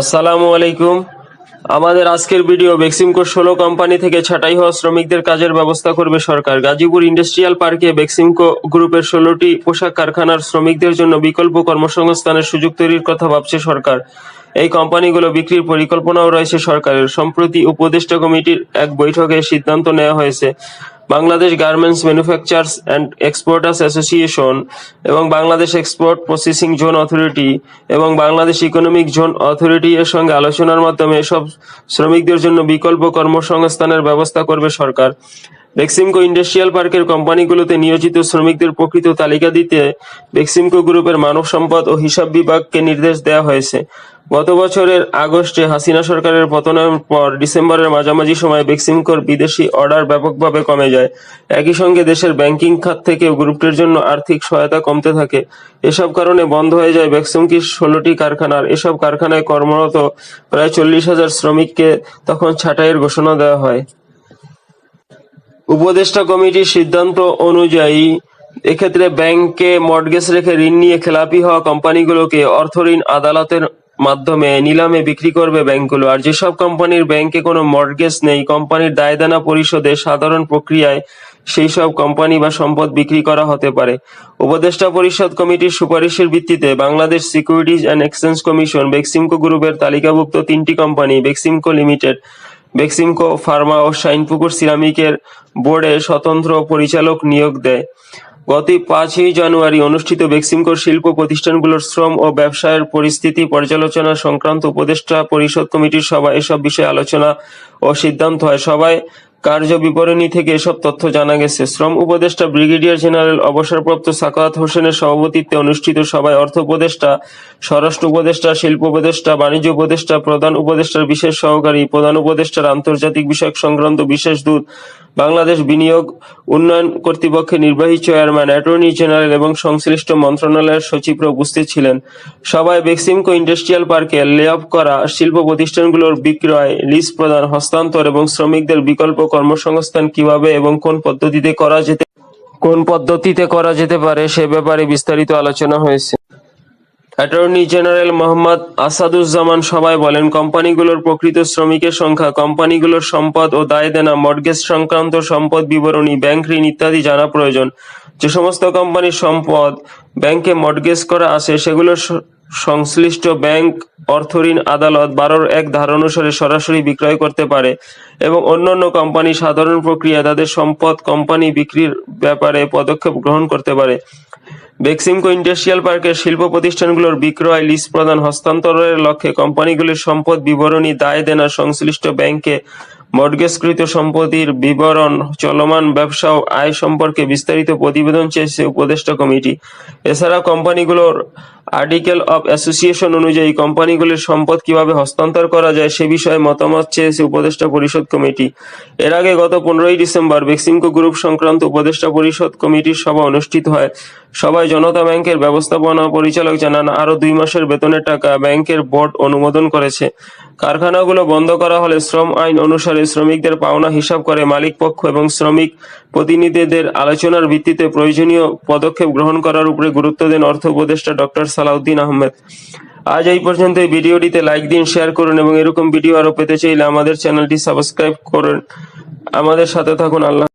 আসসালামু আলাইকুম। আমাদের আজকের ভিডিও বেক্সিমকো ষোলো কোম্পানি থেকে ছাঁটাই হওয়া শ্রমিকদের কাজের ব্যবস্থা করবে সরকার। গাজীপুর ইন্ডাস্ট্রিয়াল পার্কে বেক্সিমকো গ্রুপের ষোলোটি পোশাক কারখানার শ্রমিকদের জন্য বিকল্প কর্মসংস্থানের সুযোগ তৈরির কথা ভাবছে সরকার। এই কোম্পানিগুলো বিক্রির পরিকল্পনাও রয়েছে সরকারের। সম্প্রতি উপদেষ্টা কমিটির এক বৈঠকে সিদ্ধান্ত নেওয়া হয়েছে। Bangladesh garments manufacturers and exporters association এবং Bangladesh export processing zone authority এবং বাংলাদেশ ইকোনমিক জোন অথরিটি এর সঙ্গে আলোচনার মাধ্যমে এসব শ্রমিকদের জন্য বিকল্প কর্মসংস্থানের ব্যবস্থা করবে সরকার। বেক্সিমকো ইন্ডাস্ট্রিয়াল পার্কের কোম্পানিগুলোতে নিয়োজিত শ্রমিকদের প্রকৃত তালিকা দিতে বেক্সিমকো গ্রুপের মানব সম্পদ ও হিসাব বিভাগকে নির্দেশ দেওয়া হয়েছে। গত বছরের আগস্টে হাসিনা সরকারের পতনের পর ডিসেম্বরের মাঝামাঝি সময়ে বেক্সিমকোর বিদেশি অর্ডার ব্যাপকভাবে কমে যায়। একই সঙ্গে দেশের ব্যাংকিং খাত থেকেও গ্রুপটির জন্য আর্থিক সহায়তা কমতে থাকে। এসব কারণে বন্ধ হয়ে যায় বেক্সিমকির ষোলোটি কারখানার এসব কারখানায় কর্মরত প্রায় চল্লিশ হাজার শ্রমিককে তখন ছাঁটাইয়ের ঘোষণা দেওয়া হয়। উপদেষ্টা কমিটির সিদ্ধান্ত অনুযায়ী, এক্ষেত্রে ব্যাংকে মর্টগেজ রেখে ঋণ নিয়ে খেলাপি হওয়া কোম্পানিগুলোকে অর্থ ঋণ আদালতের মাধ্যমে নিলামে বিক্রি করবে ব্যাংকগুলো। আর যেসব কোম্পানির ব্যাংকে কোনো মর্টগেজ নেই, কোম্পানির দায়দানা পরিশোধে সাধারণ প্রক্রিয়ায় সেই সব কোম্পানি বা সম্পদ বিক্রি করা হতে পারে। উপদেষ্টা পরিষদ কমিটির সুপারিশের ভিত্তিতে Bangladesh securities and exchange commission, Beximco গ্রুপের তালিকাভুক্ত তিনটি company, Beximco limited, Beximco pharma ও শাইনপুকুর সিরামিকের বোর্ডে স্বতন্ত্র পরিচালক নিয়োগ দেয়। গত পাঁচই জানুয়ারি অনুষ্ঠিত বেক্সিমকোর শিল্প প্রতিষ্ঠানগুলোর শ্রম ও ব্যবসায়ের পরিস্থিতি পর্যালোচনা সংক্রান্ত উপদেষ্টা পরিষদ কমিটির সভায় এসব বিষয়ে আলোচনা ও সিদ্ধান্ত হয়। সভায় কার্য বিবরণী থেকে এসব তথ্য জানা গেছে। শ্রম উপদেষ্টা ব্রিগেডিয়ার জেনারেল অবসরপ্রাপ্ত সাকাওয়াত হোসেনের সভাপতিত্বে অনুষ্ঠিত সভায় অর্থ উপদেষ্টা, স্বরাষ্ট্র উপদেষ্টা, শিল্প উপদেষ্টা, বাণিজ্য উপদেষ্টা, প্রধান উপদেষ্টার বিশেষ সহকারী, প্রধান উপদেষ্টার আন্তর্জাতিক বিষয়ক সংক্রান্ত বিশেষ দূত, বাংলাদেশ বিনিয়োগ উন্নয়ন কর্তৃপক্ষের নির্বাহী চেয়ারম্যান, অ্যাটর্নি জেনারেল এবং সংশ্লিষ্ট মন্ত্রণালয়ের সচিবরা উপস্থিত ছিলেন। সভায় বেক্সিমকো ইন্ডাস্ট্রিয়াল পার্কে লে করা শিল্প প্রতিষ্ঠানগুলোর বিক্রয়, লিজ প্রদান, হস্তান্তর এবং শ্রমিকদের বিকল্প কর্মসংস্থান কীভাবে এবং কোন পদ্ধতিতে করা যেতে কোন পদ্ধতিতে করা যেতে পারে সে ব্যাপারে বিস্তারিত আলোচনা হয়েছে। অ্যাটর্নি জেনারেল মোহাম্মদ আসাদুজ্জামান সভায় বলেন, কোম্পানিগুলোর প্রকৃত শ্রমিকের সংখ্যা, কোম্পানিগুলোর সম্পদ ও দায় দেনা মর্টগেজ সংক্রান্ত সম্পদ বিবরণী, ব্যাংক ঋণ ইত্যাদি জানা প্রয়োজন। যে সমস্ত কোম্পানির সম্পদ ব্যাংকে মর্টগেজ করা আছে সেগুলো স- সংশ্লিষ্ট ব্যাংক অর্থঋণ আদালত বারোর এক ধারা অনুসারে সরাসরি বিক্রয় করতে পারে এবং অন্যান্য কোম্পানি সাধারণ প্রক্রিয়া তাদের সম্পদ কোম্পানি বিক্রির ব্যাপারে পদক্ষেপ গ্রহণ করতে পারে। বেক্সিমকো ইন্ডাস্ট্রিয়াল পার্কের শিল্প প্রতিষ্ঠানগুলোর বিক্রয় লিজ প্রদান হস্তান্তরের লক্ষ্যে কোম্পানিগুলির সম্পদ বিবরণী দায় দেনা সংশ্লিষ্ট ব্যাংকে মর্টগেজকৃত সম্পত্তির বিবরণ, চলমান ব্যবসা ও আয় সম্পর্কে বিস্তারিত প্রতিবেদন চেয়েছে উপদেষ্টা কমিটি। এছাড়া কোম্পানিগুলোর আর্টিকেল অব অ্যাসোসিয়েশন অনুযায়ী কোম্পানিগুলির সম্পদ কীভাবে হস্তান্তর করা যায় সে বিষয়ে মতামত চেয়েছে উপদেষ্টা পরিষদ কমিটি। এর আগে গত পনেরোই ডিসেম্বর বেক্সিমকো গ্রুপ সংক্রান্ত উপদেষ্টা পরিষদ কমিটির সভা অনুষ্ঠিত হয়। সভায় জনতা ব্যাংকের ব্যবস্থাপনা পরিচালক জানান আরও দুই মাসের বেতনের টাকা ব্যাংকের বোর্ড অনুমোদন করেছে। কারখানাগুলো বন্ধ করা হলে শ্রম আইন অনুসারে শ্রমিকদের পাওনা হিসাব করে মালিক পক্ষ এবং শ্রমিক প্রতিনিধিদের আলোচনার ভিত্তিতে প্রয়োজনীয় পদক্ষেপ গ্রহণ করার উপরে গুরুত্ব দেন অর্থ উপদেষ্টা ডক্টর সালাউদ্দিন আহমেদ। আজ এই পর্যন্ত এই ভিডিওটিতে লাইক দিন, শেয়ার করুন এবং এরকম ভিডিও আরও পেতে চাইলে আমাদের চ্যানেলটি সাবস্ক্রাইব করুন। আমাদের সাথে থাকুন। আল্লাহ